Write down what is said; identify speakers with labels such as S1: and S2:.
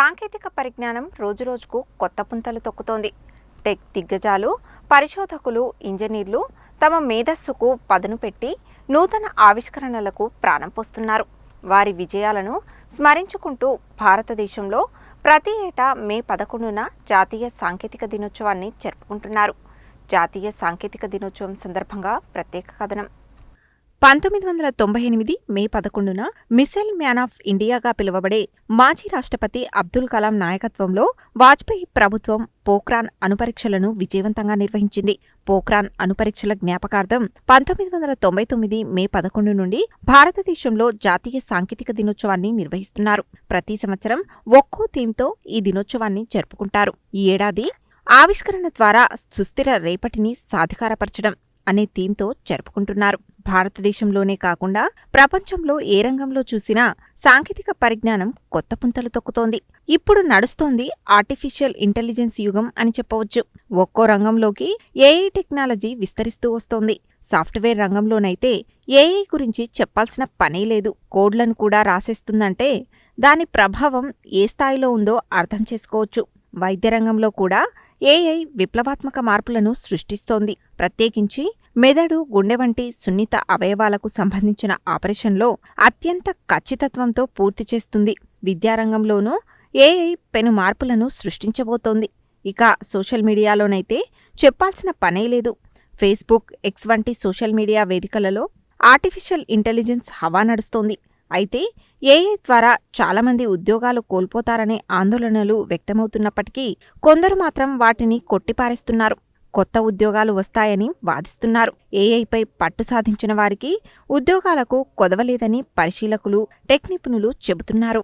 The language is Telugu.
S1: సాంకేతిక పరిజ్ఞానం రోజురోజుకు కొత్త పుంతలు తొక్కుతోంది. టెక్ దిగ్గజాలు పరిశోధకులు ఇంజనీర్లు తమ మేధస్సుకు పదును పెట్టి నూతన ఆవిష్కరణలకు ప్రాణం పోస్తున్నారు. వారి విజయాలను స్మరించుకుంటూ భారతదేశంలో ప్రతి ఏటా మే పదకొండున జాతీయ సాంకేతిక దినోత్సవాన్ని జరుపుకుంటున్నారు. జాతీయ సాంకేతిక దినోత్సవం సందర్భంగా ప్రత్యేక కథనం. పంతొమ్మిది వందల తొంభై ఎనిమిది మే పదకొండున మిసైల్ మ్యాన్ ఆఫ్ ఇండియాగా పిలువబడే మాజీ రాష్ట్రపతి అబ్దుల్ కలాం నాయకత్వంలో వాజ్పేయి ప్రభుత్వం పోఖ్రాన్ అణుపరీక్షలను విజయవంతంగా నిర్వహించింది. పోఖ్రాన్ అణుపరీక్షల జ్ఞాపకార్థం పంతొమ్మిది వందల తొంభై తొమ్మిది మే పదకొండు నుండి భారతదేశంలో జాతీయ సాంకేతిక దినోత్సవాన్ని నిర్వహిస్తున్నారు. ప్రతి సంవత్సరం ఒక్కో థీమ్తో ఈ దినోత్సవాన్ని జరుపుకుంటారు. ఈ ఏడాది ఆవిష్కరణ ద్వారా సుస్థిర రేపటిని సాధికారపరచడం. అనే థీమ్తో జరుపుకుంటున్నారు. భారతదేశంలోనే కాకుండా ప్రపంచంలో ఏ రంగంలో చూసినా సాంకేతిక పరిజ్ఞానం కొత్త పుంతలు తొక్కుతోంది. ఇప్పుడు నడుస్తోంది ఆర్టిఫిషియల్ ఇంటెలిజెన్స్ యుగం అని చెప్పవచ్చు. ఒక్కో రంగంలోకి ఏఐ టెక్నాలజీ విస్తరిస్తూ వస్తోంది. సాఫ్ట్వేర్ రంగంలోనైతే ఏఐ గురించి చెప్పాల్సిన పనే లేదు. కోడ్లను కూడా రాసేస్తుందంటే దాని ప్రభావం ఏ స్థాయిలో ఉందో అర్థం చేసుకోవచ్చు. వైద్య రంగంలో కూడా ఏఐ విప్లవాత్మక మార్పులను సృష్టిస్తోంది. ప్రత్యేకించి మెదడు గుండె వంటి సున్నిత అవయవాలకు సంబంధించిన ఆపరేషన్లో అత్యంత ఖచ్చితత్వంతో పూర్తి చేస్తుంది. విద్యారంగంలోనూ ఏఐ పెను మార్పులను సృష్టించబోతోంది. ఇక సోషల్ మీడియాలోనైతే చెప్పాల్సిన పనే లేదు. ఫేస్బుక్ ఎక్స్ వంటి సోషల్ మీడియా వేదికలలో ఆర్టిఫిషియల్ ఇంటెలిజెన్స్ హవా నడుస్తోంది. అయితే ఏఐ ద్వారా చాలామంది ఉద్యోగాలు కోల్పోతారనే ఆందోళనలు వ్యక్తమవుతున్నప్పటికీ కొందరు మాత్రం వాటిని కొట్టిపారేస్తున్నారు. కొత్త ఉద్యోగాలు వస్తాయని వాదిస్తున్నారు. ఏఐపై పట్టు సాధించిన వారికి ఉద్యోగాలకు కొదవలేదని పరిశీలకులు టెక్ నిపుణులు చెబుతున్నారు.